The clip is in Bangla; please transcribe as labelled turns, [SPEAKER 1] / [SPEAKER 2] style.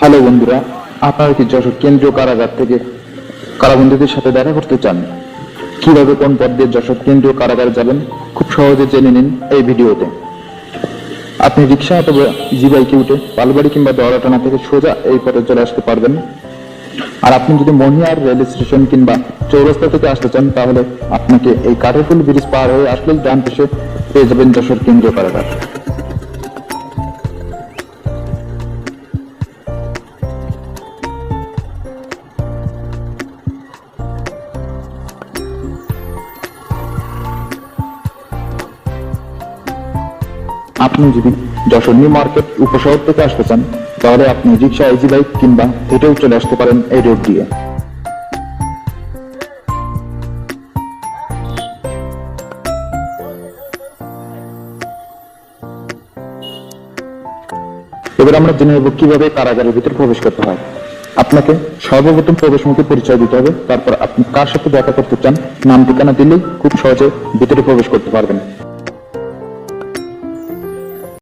[SPEAKER 1] হ্যালো বন্ধুরা, আপনারা কি যশোর কেন্দ্রীয় কারাগার থেকে কারাবন্দীদের সাথে দেখা করতে চান? কীভাবে কোন পথ দিয়ে যশোর কেন্দ্রীয় কারাগারে যাবেন? খুব সহজে জেনে নিন এই ভিডিওতে। আপনি রিক্সা অথবা জি বাইকে উঠে পালবাড়ি কিংবা দরাটানা থেকে সোজা এই পথে চলে আসতে পারবেন। আর আপনি যদি মহিয়ার রেল স্টেশন কিংবা চৌরাস্তা থেকে আসতে চান, তাহলে আপনাকে এই কাঠেরপুল ব্রিজ পার হয়ে আসলেই ডান পাশে পেয়ে যাবেন যশোর কেন্দ্রীয় কারাগার। আপনি যদি যশোর নিউ মার্কেট উপশহর থেকে আসতে চান, তাহলে আপনি রিক্সা ইজি বাইক কিংবা হেঁটেও চলে আসতে পারেন এই রোড দিয়ে। এবার আমরা জেনে নেব কীভাবে কারাগারের ভিতরে প্রবেশ করতে হয়। আপনাকে সর্বপ্রথম প্রবেশমুখী পরিচয় দিতে হবে। তারপর আপনি কার সাথে দেখা করতে চান, নাম ঠিকানা দিলেই খুব সহজে ভিতরে প্রবেশ করতে পারবেন।